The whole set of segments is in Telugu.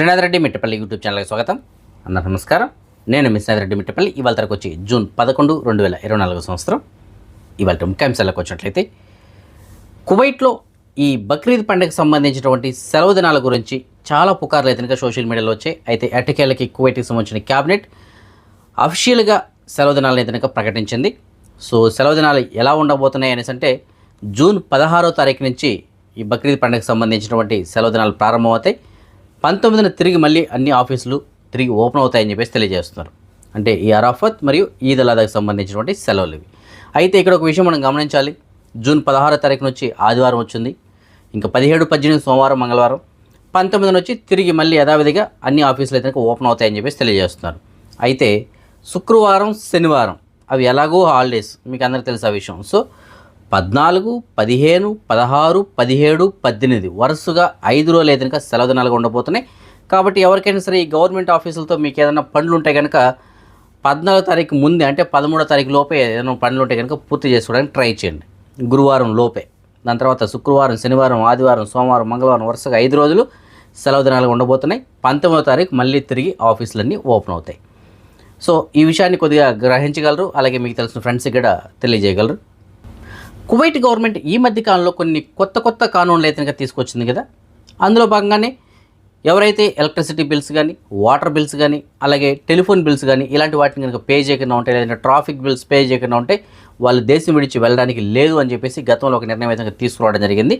శ్రీనాథ్ రెడ్డి మిట్టపల్లి యూట్యూబ్ ఛానల్కి స్వాగతం. అన్న నమస్కారం. నేను మీ శ్రీనాథ్ రెడ్డి మిట్టపల్లి. ఇవాళ తరకు వచ్చి జూన్ పదకొండు రెండు వేల ఇరవై నాలుగు సంవత్సరం. ఇవాళ ముఖ్యాంశాలకు వచ్చినట్లయితే కువైట్లో ఈ బక్రీద్ పండుగకు సంబంధించినటువంటి సెలవు దినాల గురించి చాలా పుకార్లు అయితే సోషల్ మీడియాలో వచ్చాయి. అయితే ఎటకేళ్ళకి కువైట్కి సంబంధించిన క్యాబినెట్ అఫీషియల్గా సెలవు దినాలను అయితే ప్రకటించింది. సో సెలవు దినాలు ఎలా ఉండబోతున్నాయి అనేసి అంటే జూన్ పదహారో తారీఖు నుంచి ఈ బక్రీద్ పండుగకు సంబంధించినటువంటి సెలవు దినాలు ప్రారంభమవుతాయి. పంతొమ్మిదిన తిరిగి మళ్ళీ అన్ని ఆఫీసులు తిరిగి ఓపెన్ అవుతాయని చెప్పేసి తెలియజేస్తున్నారు. అంటే ఈ అరాఫత్ మరియు ఈద్ అలాదాకి సంబంధించినటువంటి సెలవులు ఇవి. అయితే ఇక్కడ ఒక విషయం మనం గమనించాలి. జూన్ పదహారో తారీఖు నుంచి ఆదివారం వచ్చింది. ఇంకా పదిహేడు పద్దెనిమిది సోమవారం మంగళవారం. పంతొమ్మిది నుంచి తిరిగి మళ్ళీ యథావిధిగా అన్ని ఆఫీసులు అయితే ఓపెన్ అవుతాయని చెప్పేసి తెలియజేస్తున్నారు. అయితే శుక్రవారం శనివారం అవి ఎలాగో హాలిడేస్. మీకు అందరికీ తెలుసు ఆ విషయం. సో పద్నాలుగు పదిహేను పదహారు పదిహేడు పద్దెనిమిది. వరుసగా ఐదు రోజులు అయితే కనుక సెలవు దినాలుగా ఉండబోతున్నాయి. కాబట్టి ఎవరికైనా సరే ఈ గవర్నమెంట్ ఆఫీసులతో మీకు ఏదైనా పనులు ఉంటే కనుక పద్నాలుగో తారీఖు ముందే అంటే పదమూడో తారీఖు లోపే ఏదైనా పనులు ఉంటే కనుక పూర్తి చేసుకోవడానికి ట్రై చేయండి. గురువారం లోపే. దాని తర్వాత శుక్రవారం శనివారం ఆదివారం సోమవారం మంగళవారం వరుసగా ఐదు రోజులు సెలవు దినాలుగా ఉండబోతున్నాయి. పంతొమ్మిదో తారీఖు మళ్ళీ తిరిగి ఆఫీసులన్నీ ఓపెన్ అవుతాయి. సో ఈ విషయాన్ని కొద్దిగా గ్రహించగలరు. అలాగే మీకు తెలిసిన ఫ్రెండ్స్కి కూడా తెలియజేయగలరు. కువైట్ గవర్నమెంట్ ఈ మధ్య కాలంలో కొన్ని కొత్త కొత్త కానూన్లు అయితే కనుక తీసుకొచ్చింది కదా? అందులో భాగంగానే ఎవరైతే ఎలక్ట్రిసిటీ బిల్స్ కానీ వాటర్ బిల్స్ కానీ అలాగే టెలిఫోన్ బిల్స్ కానీ ఇలాంటి వాటిని కనుక పే చేయకుండా ఉంటే లేదంటే ట్రాఫిక్ బిల్స్ పే చేయకుండా ఉంటే వాళ్ళు దేశం విడిచి వెళ్ళడానికి లేదు అని చెప్పేసి గతంలో ఒక నిర్ణయం అయితే తీసుకురావడం జరిగింది.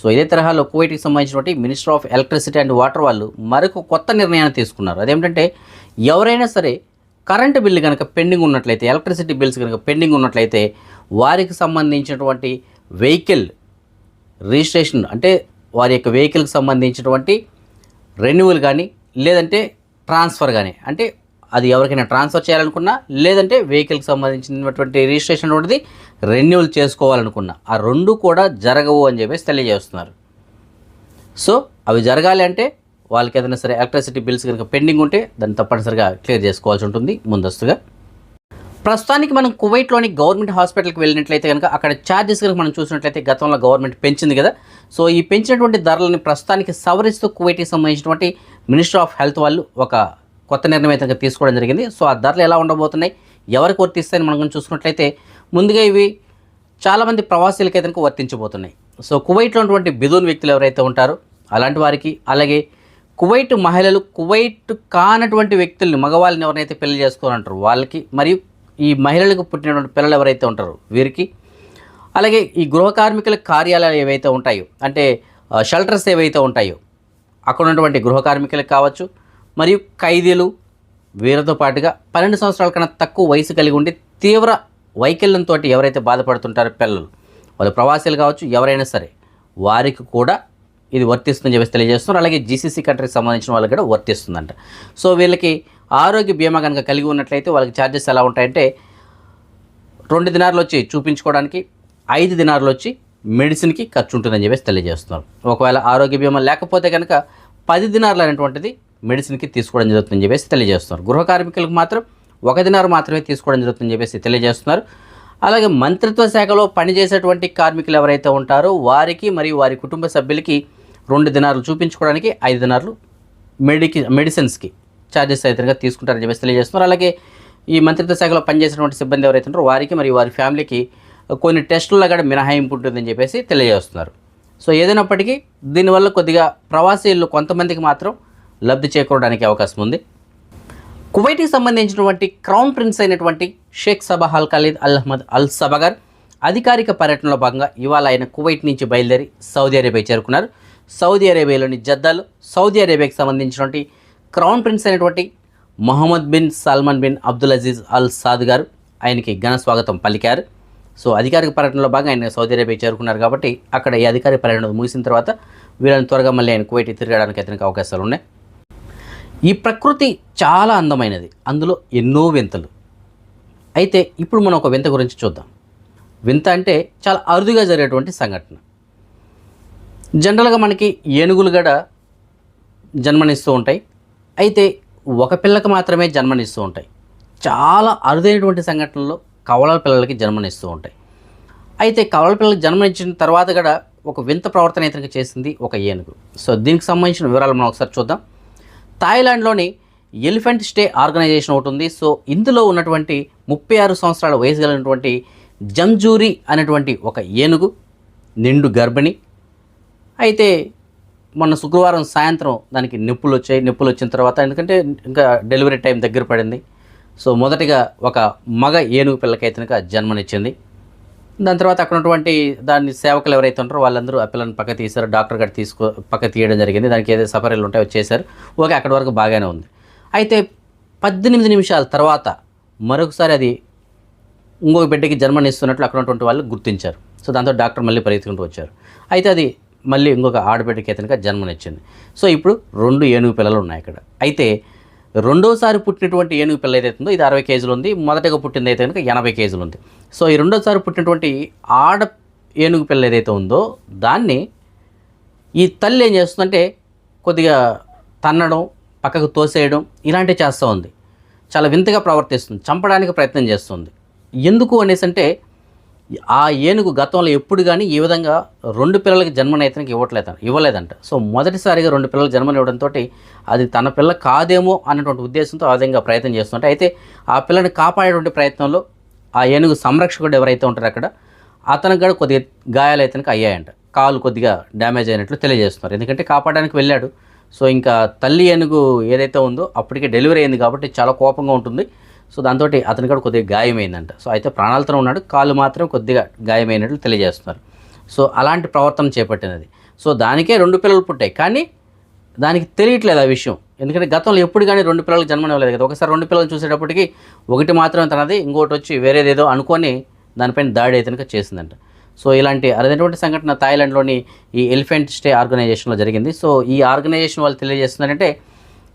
సో ఇదే తరహాలో కువైట్కి సంబంధించినటువంటి minister of electricity and water వాళ్ళు మరొక కొత్త నిర్ణయాన్ని తీసుకున్నారు. అదేమిటంటే ఎవరైనా సరే కరెంటు బిల్లు కనుక పెండింగ్ ఉన్నట్లయితే ఎలక్ట్రిసిటీ బిల్స్ కనుక పెండింగ్ ఉన్నట్లయితే వారికి సంబంధించినటువంటి వెహికల్ రిజిస్ట్రేషన్ అంటే వారి యొక్క వెహికల్కి సంబంధించినటువంటి రెన్యువల్ కానీ లేదంటే ట్రాన్స్ఫర్ కానీ అంటే అది ఎవరికైనా ట్రాన్స్ఫర్ చేయాలనుకున్నా లేదంటే వెహికల్కి సంబంధించినటువంటి రిజిస్ట్రేషన్ ఉంటుంది రెన్యువల్ చేసుకోవాలనుకున్నా ఆ రెండు కూడా జరగవు అని చెప్పేసి తెలియజేస్తున్నారు. సో అవి జరగాలి అంటే వాళ్ళకి ఏదైనా సరే ఎలక్ట్రిసిటీ బిల్స్ కనుక పెండింగ్ ఉంటే దాన్ని తప్పనిసరిగా క్లియర్ చేసుకోవాల్సి ఉంటుంది ముందస్తుగా. ప్రస్తుతానికి మనం కువైట్లోని గవర్నమెంట్ హాస్పిటల్కి వెళ్ళినట్లయితే కనుక అక్కడ ఛార్జెస్ కనుక మనం చూసినట్లయితే గతంలో గవర్నమెంట్ పెంచింది కదా. సో ఈ పెంచినటువంటి ధరలని ప్రస్తుతానికి సవరిస్తూ కువైట్కి సంబంధించినటువంటి మినిస్టర్ ఆఫ్ హెల్త్ వాళ్ళు ఒక కొత్త నిర్ణయం అయితే తీసుకోవడం జరిగింది. సో ఆ ధరలు ఎలా ఉండబోతున్నాయి ఎవరికి వర్తిస్తాయని మనం చూసుకున్నట్లయితే ముందుగా ఇవి చాలామంది ప్రవాసీలకి అయితే కనుక వర్తించబోతున్నాయి. సో కువైట్లో ఉన్నటువంటి బిదూన్ వ్యక్తులు ఎవరైతే ఉంటారో అలాంటి వారికి అలాగే కువైట్ మహిళలు కువైట్ కానటువంటి వ్యక్తుల్ని మగవాళ్ళని ఎవరినైతే పెళ్ళి చేసుకోవాలంటారు వాళ్ళకి మరియు ఈ మహిళలకు పుట్టినటువంటి పిల్లలు ఎవరైతే ఉంటారో వీరికి అలాగే ఈ గృహ కార్మికుల కార్యాలయాలు ఏవైతే ఉంటాయో అంటే షెల్టర్స్ ఏవైతే ఉంటాయో అక్కడ ఉన్నటువంటి గృహ కార్మికులకు కావచ్చు మరియు ఖైదీలు వీరితో పాటుగా పన్నెండు సంవత్సరాల కన్నా తక్కువ వయసు కలిగి ఉండి తీవ్ర వైకల్యంతో ఎవరైతే బాధపడుతుంటారో పిల్లలు వాళ్ళు ప్రవాసీలు కావచ్చు ఎవరైనా సరే వారికి కూడా ఇది వర్తిస్తుందని చెప్పేసి తెలియజేస్తున్నారు. అలాగే జీసీసీ కంట్రీకి సంబంధించిన వాళ్ళకి కూడా వర్తిస్తుందంట. సో వీళ్ళకి ఆరోగ్య బీమా కనుక కలిగి ఉన్నట్లయితే వాళ్ళకి ఛార్జెస్ ఎలా ఉంటాయంటే రెండు దినార్లు వచ్చి చూపించుకోవడానికి ఐదు దినార్లు వచ్చి మెడిసిన్కి ఖర్చు ఉంటుందని చెప్పేసి తెలియజేస్తున్నారు. ఒకవేళ ఆరోగ్య బీమా లేకపోతే కనుక పది దినార్లు అనేటువంటిది మెడిసిన్కి తీసుకోవడం జరుగుతుందని చెప్పేసి తెలియజేస్తున్నారు. గృహ కార్మికులకు మాత్రం ఒక దినారు మాత్రమే తీసుకోవడం జరుగుతుందని చెప్పేసి తెలియజేస్తున్నారు. అలాగే మంత్రిత్వ శాఖలో పనిచేసేటువంటి కార్మికులు ఎవరైతే ఉంటారో వారికి మరియు వారి కుటుంబ సభ్యులకి రెండు దినారులు చూపించుకోవడానికి ఐదు దినారులు మెడికి మెడిసిన్స్కి ఛార్జెస్ అయితే తీసుకుంటారని చెప్పేసి తెలియజేస్తున్నారు. అలాగే ఈ మంత్రిత్వ శాఖలో పనిచేసినటువంటి సిబ్బంది ఎవరైతే ఉంటారో వారికి మరియు వారి ఫ్యామిలీకి కొన్ని టెస్టుల్లో కూడా మినహాయింపు ఉంటుందని చెప్పేసి తెలియజేస్తున్నారు. సో ఏదైనప్పటికీ దీనివల్ల కొద్దిగా ప్రవాసీలు కొంతమందికి మాత్రం లబ్ధి చేకూరడానికి అవకాశం ఉంది. కువైట్కి సంబంధించినటువంటి క్రౌన్ ప్రిన్స్ అయినటువంటి Sheikh Sabah Al Khalid Al Ahmad Al సబగర్ అధికారిక పర్యటనలో భాగంగా ఇవాళ ఆయన కువైట్ నుంచి బయలుదేరి సౌదీ అరేబియా చేరుకున్నారు. సౌదీ అరేబియాలోని జద్దాలో సౌదీ అరేబియాకి సంబంధించినటువంటి క్రౌన్ ప్రిన్స్ అయినటువంటి Mohammed bin Salman bin Abdul Aziz Al Saud గారు ఆయనకి ఘన స్వాగతం పలికారు. సో అధికారిక పర్యటనలో భాగంగా ఆయన సౌదీ అరేబియా చేరుకున్నారు కాబట్టి అక్కడ ఈ అధికారిక పర్యటన ముగిసిన తర్వాత వీళ్ళని త్వరగా మళ్ళీ ఆయన కువైట్ తిరగడానికి అతనికి అవకాశాలు ఉన్నాయి. ఈ ప్రకృతి చాలా అందమైనది. అందులో ఎన్నో వింతలు. అయితే ఇప్పుడు మనం ఒక వింత గురించి చూద్దాం. వింత అంటే చాలా అరుదుగా జరిగేటువంటి సంఘటన. జనరల్గా మనకి ఏనుగులు గడ జన్మనిస్తూ ఉంటాయి. అయితే ఒక పిల్లకి మాత్రమే జన్మనిస్తూ ఉంటాయి. చాలా అరుదైనటువంటి సంఘటనల్లో కవలల పిల్లలకి జన్మనిస్తూ ఉంటాయి. అయితే కవల పిల్లలకి జన్మనిచ్చిన తర్వాత కూడా ఒక వింత ప్రవర్తన ఇతనికి చేసింది ఒక ఏనుగు. సో దీనికి సంబంధించిన వివరాలు మనం ఒకసారి చూద్దాం. థాయిలాండ్లోని ఎలిఫెంట్ స్టే ఆర్గనైజేషన్ ఒకటి ఉంది. సో ఇందులో ఉన్నటువంటి ముప్పై ఆరు సంవత్సరాల వయసు కలిగినటువంటి జంజూరి అనేటువంటి ఒక ఏనుగు నిండు గర్భిణి అయితే మొన్న శుక్రవారం సాయంత్రం దానికి నొప్పులు వచ్చాయి. నొప్పులు వచ్చిన తర్వాత ఎందుకంటే ఇంకా డెలివరీ టైం దగ్గర పడింది. సో మొదటిగా ఒక మగ ఏనుగు పిల్లకైతే కనుక జన్మనిచ్చింది. దాని తర్వాత అక్కడ ఉన్నటువంటి దాన్ని సేవకులు ఎవరైతే ఉంటారో వాళ్ళందరూ ఆ పిల్లని పక్క తీశారు. డాక్టర్ గారు తీసుకో పక్క తీయడం జరిగింది. దానికి ఏదైతే సఫరీలు ఉంటాయో చేశారు. ఓకే అక్కడి వరకు బాగానే ఉంది. అయితే పద్దెనిమిది నిమిషాల తర్వాత మరొకసారి అది ఇంకొక బిడ్డకి జన్మనిస్తున్నట్లు అక్కడ ఉన్నటువంటి వాళ్ళు గుర్తించారు. సో దాంతో డాక్టర్ మళ్ళీ పరిగెత్తుకుంటూ వచ్చారు. అయితే అది మళ్ళీ ఇంకొక ఆడబిడ్డకి అతనికి జన్మనిచ్చింది. సో ఇప్పుడు రెండు ఏనుగు పిల్లలు ఉన్నాయి ఇక్కడ అయితే రెండోసారి పుట్టినటువంటి ఏనుగు పిల్ల ఏదైతే ఉందో ఇది అరవై కేజీలు ఉంది. మొదటగా పుట్టింది అయితే కనుక ఎనభై కేజీలు ఉంది. సో ఈ రెండోసారి పుట్టినటువంటి ఆడ ఏనుగు పిల్ల ఏదైతే ఉందో దాన్ని ఈ తల్లి ఏం చేస్తుందంటే కొద్దిగా తన్నడం పక్కకు తోసేయడం ఇలాంటివి చేస్తూ ఉంది. చాలా వింతగా ప్రవర్తిస్తుంది. చంపడానికి ప్రయత్నం చేస్తుంది. ఎందుకు అనేసి అంటే ఆ ఏనుగు గతంలో ఎప్పుడు కానీ ఈ విధంగా రెండు పిల్లలకి జన్మనైతనికి ఇవ్వట్లేదు ఇవ్వలేదంట. సో మొదటిసారిగా రెండు పిల్లలకు జన్మనివ్వడంతో అది తన పిల్ల కాదేమో అన్నటువంటి ఉద్దేశంతో ఆ విధంగా ప్రయత్నం చేస్తుంటే అయితే ఆ పిల్లని కాపాడేటువంటి ప్రయత్నంలో ఆ ఏనుగు సంరక్షకుడు ఎవరైతే ఉంటారో అక్కడ అతనికి కూడా కొద్దిగా గాయాలు అయితే అయ్యాయంట. కాలు కొద్దిగా డ్యామేజ్ అయినట్లు తెలియజేస్తున్నారు. ఎందుకంటే కాపాడడానికి వెళ్ళాడు. సో ఇంకా తల్లి ఏనుగు ఏదైతే ఉందో అప్పటికే డెలివరీ అయింది కాబట్టి చాలా కోపంగా ఉంటుంది. సో దాంతో అతని కూడా కొద్దిగా గాయమైందంట. సో అయితే ప్రాణాలతో ఉన్నాడు కాలు మాత్రం కొద్దిగా గాయమైనట్లు తెలియజేస్తున్నారు. సో అలాంటి ప్రవర్తన చేపట్టినది. సో దానికే రెండు పిల్లలు పుట్టాయి. కానీ దానికి తెలియట్లేదు ఆ విషయం. ఎందుకంటే గతంలో ఎప్పుడు కానీ రెండు పిల్లలకు జన్మనివ్వలేదు కదా. ఒకసారి రెండు పిల్లలు చూసేటప్పటికి ఒకటి మాత్రమే తనది ఇంకోటి వచ్చి వేరేదేదో అనుకొని దానిపైన దాడి అయితే చేసిందంట. సో ఇలాంటి అరుదైనటువంటి సంఘటన థాయిలాండ్లోని ఈ ఎలిఫెంట్ స్టే ఆర్గనైజేషన్లో జరిగింది. సో ఈ ఆర్గనైజేషన్ వాళ్ళు తెలియజేస్తున్నారంటే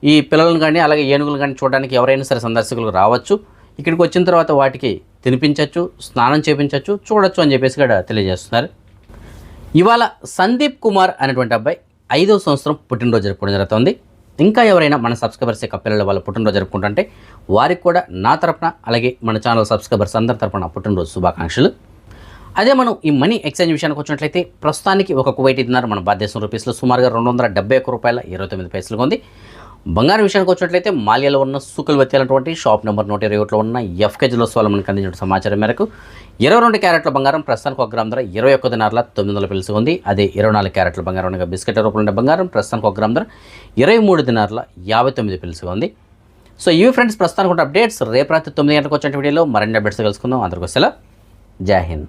ఈ పిల్లలను కానీ అలాగే ఏనుగులు కానీ చూడడానికి ఎవరైనా సరే సందర్శకులు రావచ్చు. ఇక్కడికి వచ్చిన తర్వాత వాటికి తినిపించవచ్చు స్నానం చేపించవచ్చు చూడొచ్చు అని చెప్పేసి కూడా తెలియజేస్తున్నారు. ఇవాళ సందీప్ కుమార్ అనేటువంటి అబ్బాయి ఐదో సంవత్సరం పుట్టినరోజు జరుపుకోవడం జరుగుతుంది. ఇంకా ఎవరైనా మన సబ్స్క్రైబర్స్ యొక్క పిల్లల వాళ్ళ పుట్టినరోజు జరుపుకుంటుంటే వారికి కూడా నా తరపున అలాగే మన ఛానల్ సబ్స్క్రైబర్స్ అందరి తరపున పుట్టినరోజు శుభాకాంక్షలు. అదే మనం ఈ మనీ ఎక్స్చేంజ్ విషయానికి వచ్చినట్లయితే ప్రస్తుతానికి ఒక కువైట్ ఇద్దరు మన భారతదేశం రూపీస్లో సుమారుగా రెండు వందల డెబ్బై ఒక్క రూపాయల ఇరవై తొమ్మిది పైసలుగా ఉంది. బంగారం విషయానికి వచ్చినట్లయితే మాల్యాలో ఉన్న సుకులు వచ్చేటువంటి షాప్ నెంబర్ నూట ఇరవై ఒకటిలో ఉన్న ఎఫ్కే లో వాళ్ళు మనకు అందించిన సమాచారం మేరకు ఇరవై రెండు క్యారెట్ల బంగారం ప్రస్తుతానికి ఒక గ్రామ్ ధర ఇరవై ఒక్క దినార్ల తొమ్మిది వందల పిలుసు ఉంది. అదే ఇరవై నాలుగు క్యారెట్ల బంగారం అనగా బిస్కెట్ రూపంలో ఉండే బంగారం ప్రస్తుతానికి ఒక గ్రామ్ ధర ఇరవై మూడు దినార్ల యాభై తొమ్మిది పిలుసుగా ఉంది. సో ఇవి ఫ్రెండ్స్ ప్రస్తుతానికి ఉన్న అప్డేట్స్. రేపు రాత్రి తొమ్మిది గంటలకు వచ్చిన వీడియోలో మరిన్ని అప్డేట్స్ కలుసుకుందాం అందరికీ సెలవు. జై హింద్.